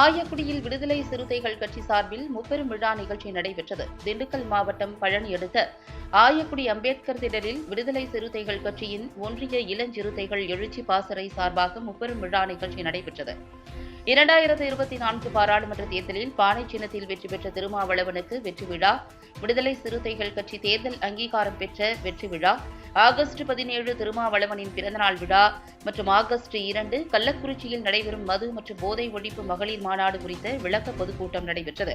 ஆயக்குடியில் விடுதலை சிறுத்தைகள் கட்சி சார்பில் முப்பெரும் விழா நிகழ்ச்சி நடைபெற்றது. திண்டுக்கல் மாவட்டம் பழனி அடுத்த ஆயக்குடி அம்பேத்கர் திடலில் விடுதலை சிறுத்தைகள் கட்சியின் ஒன்றிய இளஞ்சிறுத்தைகள் எழுச்சி பாசறை சார்பாக முப்பெரும் விழா நிகழ்ச்சி நடைபெற்றது. இரண்டாயிரத்து இருபத்தி நான்கு பாராளுமன்ற தேர்தலில் பானை சின்னத்தில் வெற்றி பெற்ற திருமாவளவனுக்கு வெற்றி விழா விடுதலை சிறுத்தைகள் கட்சி தேர்தல் அங்கீகாரம் பெற்ற வெற்றி விழா ஆகஸ்ட் பதினேழு திருமாவளவனின் பிறந்தநாள் விழா மற்றும் ஆகஸ்ட் இரண்டு கள்ளக்குறிச்சியில் நடைபெறும் மது மற்றும் போதை ஒழிப்பு மகளிர் மாநாடு குறித்த விளக்க பொதுக்கூட்டம் நடைபெற்றது.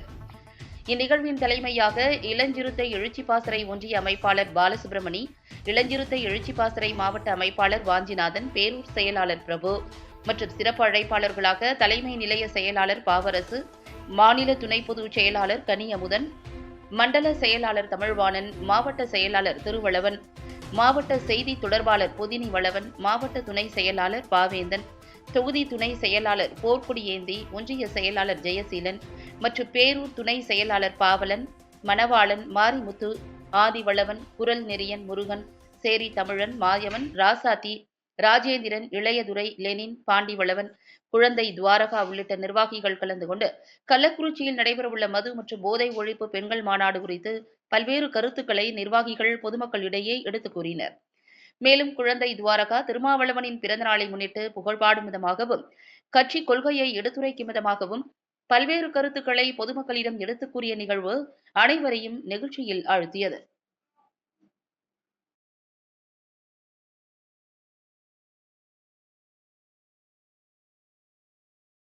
இந்நிகழ்வின் தலைமையாக இளஞ்சிறுத்தை எழுச்சி பாசறை ஒன்றிய அமைப்பாளர் பாலசுப்ரமணி இளஞ்சிறுத்தை எழுச்சி பாசறை மாவட்ட அமைப்பாளர் வாஞ்சிநாதன் பேரூர் செயலாளர் பிரபு மற்றும் சிறப்பு அழைப்பாளர்களாக தலைமை நிலைய செயலாளர் பாவரசு மாநில துணை பொதுச் செயலாளர் கனியமுதன் மண்டல செயலாளர் தமிழ்வாணன் மாவட்ட செயலாளர் திருவளவன் மாவட்ட செய்தி தொடர்பாளர் பொதினி வளவன் மாவட்ட துணை செயலாளர் பாவேந்தன் தொகுதி துணை செயலாளர் போர்க்குடியேந்தி ஒன்றிய செயலாளர் ஜெயசீலன் மற்றும் பேரூர் துணை செயலாளர் பாவலன் மணவாளன் மாரிமுத்து ஆதிவளவன் குரல் நெறியன் முருகன் சேரி தமிழன் மாயவன் ராசாத்தி ராஜேந்திரன் இளையதுரை லெனின் பாண்டிவளவன் குழந்தை துவாரகா உள்ளிட்ட நிர்வாகிகள் கலந்து கொண்டு கள்ளக்குறிச்சியில் நடைபெறவுள்ள மது மற்றும் போதை ஒழிப்பு பெண்கள் மாநாடு குறித்து பல்வேறு கருத்துக்களை நிர்வாகிகள் பொதுமக்களிடையே எடுத்துக் கூறினர். மேலும் குழந்தை துவாரகா திருமாவளவனின் பிறந்தநாளை முன்னிட்டு புகழ்பாடும் விதமாகவும் கட்சி கொள்கையை எடுத்துரைக்கும் விதமாகவும் பல்வேறு கருத்துக்களை பொதுமக்களிடம் எடுத்துக் கூறிய நிகழ்வு அனைவரையும் நெகிழ்ச்சியில் ஆழ்த்தியது.